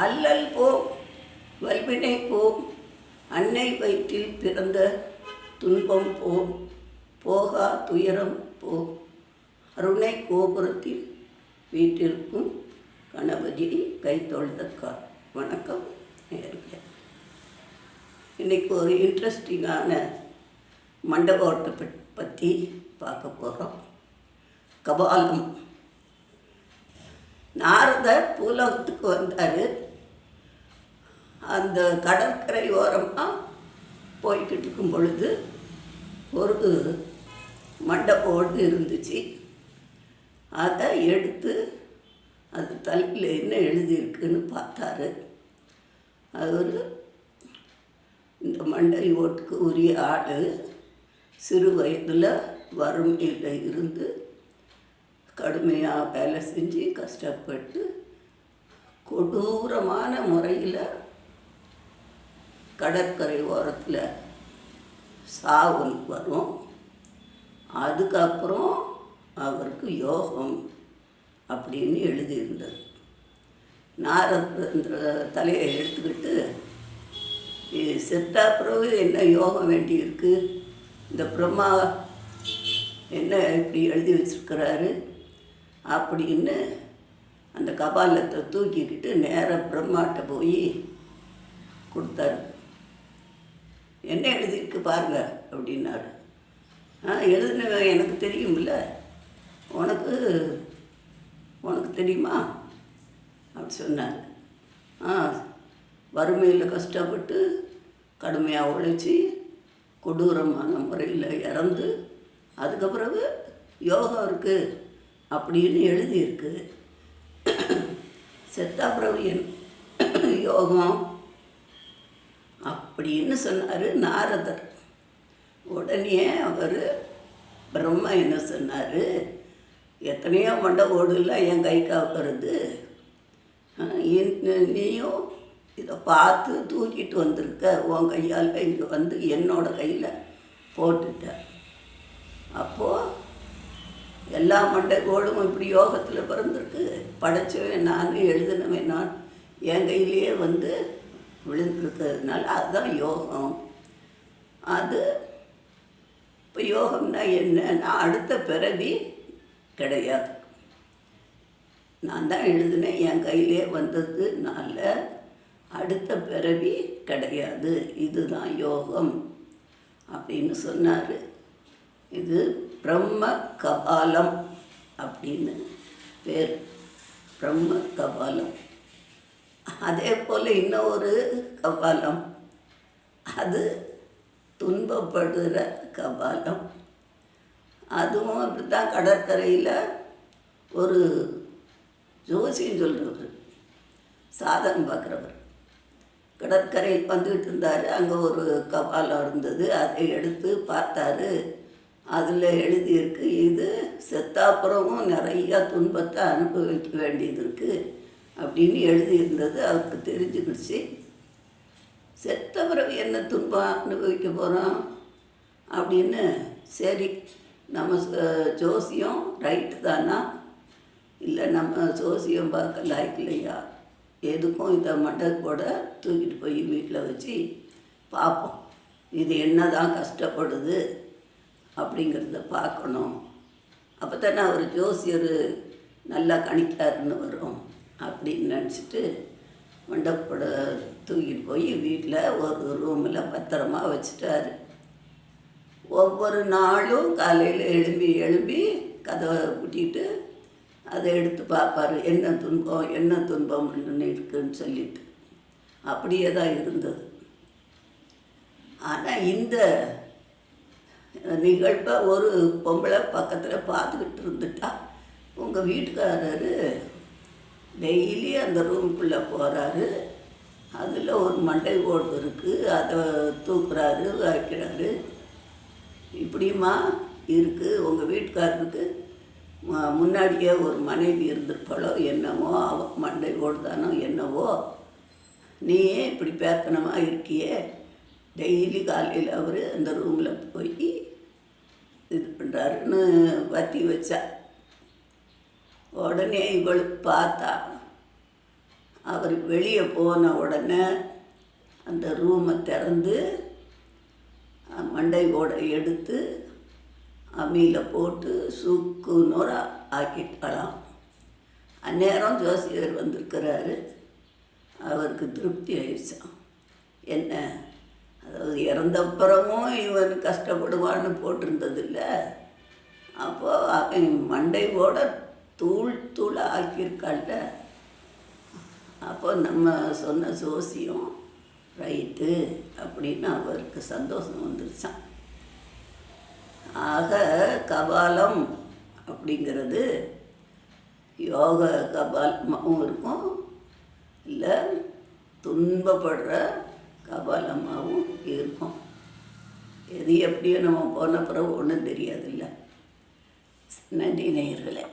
அல்லல் போ வல்வினை போம் அன்னை வயிற்றில் பிறந்த துன்பம் போம் போகா துயரம் போ அருணை கோபுரத்தில் வீட்டிற்கும் கணபதியை கை வணக்கம் நேர்களே இன்னைக்கு ஒரு இன்ட்ரெஸ்டிங்கான மண்டபத்தை பட்- பற்றி பார்க்க போகிறோம் கபாலம். நாரதர் பூலோகத்துக்கு வந்தார். அந்த கடற்கரை ஓரமாக போய்கிட்டு இருக்கும் பொழுது ஒரு மண்டபோடு இருந்துச்சு. அதை எடுத்து அது தலையில் என்ன எழுதியிருக்குன்னு பார்த்தாரு. அவர் இந்த மண்டை ஓட்டுக்கு உரிய ஆள் சிறு வயதில் வறுமையில் இருந்து கடுமையாக வேலை செஞ்சு கஷ்டப்பட்டு கொடூரமான முறையில் கடற்கரை ஓரத்தில் சாவல் வரும். அதுக்கப்புறம் அவருக்கு யோகம் அப்படின்னு எழுதியிருந்தது. நாரத தலையை எடுத்துக்கிட்டு செத்தா பிறகு என்ன யோகம் வேண்டி இருக்குது இந்த பிரம்மா என்ன இப்படி எழுதி வச்சிருக்கிறாரு? அப்படின்னு அந்த கபாலத்தை தூக்கிக்கிட்டு நேராக பிரம்மாட்ட போய் கொடுத்தாரு. என்ன எழுதியிருக்கு பாருங்க அப்படின்னாரு. ஆ எழுதுன எனக்கு தெரியும்ல. உனக்கு உனக்கு தெரியுமா? அப்படி சொன்னார். ஆ வறுமையில் கஷ்டப்பட்டு கடுமையாக உழைச்சி கொடூரமான முறையில் இறந்து அதுக்கப்பிறகு யோகம் இருக்குது அப்படின்னு எழுதியிருக்கு. செத்தா பிறகு என் யோகம் அப்படின்னு சொன்னார் நாரதர். உடனே அவர் பிரம்மா என்ன சொன்னார்? எத்தனையோ மண்டை ஓடுல என் கை வருது நீயும் இதை பார்த்து தூக்கிட்டு வந்திருக்க. உன் கையால் இங்கே வந்து என்னோட கையில் போட்டுட்ட. அப்போது எல்லா மண்டை கோடும் இப்படி யோகத்தில் பிறந்திருக்கு. படைச்சவன் நான் எழுதினவன் நான். என் கையிலேயே வந்து விழுந்திருக்கிறதுனால அதுதான் யோகம். அது இப்போ யோகம்னா என்னன்னா அடுத்த பிறவி கிடையாது. நான் தான் எழுதினேன். என் கையிலே வந்ததுனால அடுத்த பிறவி கிடையாது. இதுதான் யோகம் அப்படின்னு சொன்னார். இது பிரம்ம கபாலம் அப்படின்னு பேர். பிரம்ம கபாலம். அதே போல் இன்னொரு கபாலம். அது துன்பப்படுகிற கபாலம். அதுவும் அப்படி தான் கடற்கரையில் ஒரு ஜோசியம் சொல்கிறவர் சாதகம் பார்க்குறவர். கடற்கரையில் வந்துக்கிட்டு இருந்தார். அங்கே ஒரு கபாலம் இருந்தது. அதை எடுத்து பார்த்தாரு. அதில் எழுதியிருக்கு இது செத்தாப்புறமும் நிறையா துன்பத்தை அனுபவிக்க வேண்டியது இருக்குது அப்படின்னு எழுதியிருந்தது அவருக்கு தெரிஞ்சுக்கிடுச்சு. செத்த பிறகு என்ன துன்பம் அனுபவிக்க போகிறோம் அப்படின்னு சரி நம்ம ச- ஜோசியம் ரைட்டு தானா? இல்லை நம்ம ஜோசியம் பார்க்க லாய்க்கலையா எதுக்கும் இதை மண்டை கூட தூக்கிட்டு போய் வீட்டில் வச்சு பார்ப்போம். இது என்ன தான் கஷ்டப்படுது அப்படிங்கிறத பார்க்கணும். அப்போ தானே அவர் ஜோசியர் நல்லா கணிக்காருன்னு வரும். அப்படின்னு நினச்சிட்டு மண்டப்பட தூக்கிட்டு போய் வீட்டில் ஒரு ரூமில் பத்திரமா வச்சுட்டாரு. ஒவ்வொரு நாளும் காலையில் எழும்பி எழும்பி கதவை கூட்டிகிட்டு அதை எடுத்து பார்ப்பாரு. என்ன துன்பம் என்ன துன்பம் இருக்குன்னு சொல்லிட்டு. அப்படியே தான் இருந்தது. ஆனால் இந்த நிகழ்வை ஒரு பொம்பளை பக்கத்தில் பார்த்துக்கிட்டு இருந்துட்டா உங்கள் வீட்டுக்காரரு டெய்லி அந்த ரூமுக்குள்ளே போகிறாரு. அதில் ஒரு மண்டை ஓடு இருக்குது அதை தூக்குறாரு வைக்கிறாரு. இப்படியுமா இருக்குது உங்கள் வீட்டுக்காரருக்கு முன்னாடியே ஒரு மனைவி இருந்திருப்பாளோ என்னவோ அவ மண்டை ஓடுதானோ என்னவோ. நீயே இப்படி பேத்தனமாக இருக்கியே. டெய்லி காலையில் அவர் அந்த ரூமில் போய் இது பண்ணுறாருன்னு வத்தி வச்சா. உடனே இவளுக்கு பார்த்தா அவர் வெளியே போன உடனே அந்த ரூமை திறந்து மண்டை ஓட எடுத்து அம்மியில் போட்டு சுக்கு நூறா ஆக்கிட்டாலாம் அந்நேரம் ஜோசியர் வந்திருக்கிறாரு. அவருக்கு திருப்தி ஆயிடுச்சான் என்ன? அதாவது இறந்தப்புறமும் இவன் கஷ்டப்படுவான்னு போட்டிருந்ததில்ல. அப்போது அவன் மண்டை ஓட தூள் தூள் ஆக்கியிருக்காள்ல. அப்போ நம்ம சொன்ன ஜோசியம் ரைட்டு அப்படின்னு அவருக்கு சந்தோஷம் வந்துருச்சான் ஆக கபாலம் அப்படிங்கிறது யோக கபாலமாகவும் இருக்கும் இல்லை துன்பப்படுற கபாலமாகவும் இருக்கும். எது எப்படியோ நம்ம போன பிறகு ஒன்றும் தெரியாதில்ல. நன்றி நேயர்களே.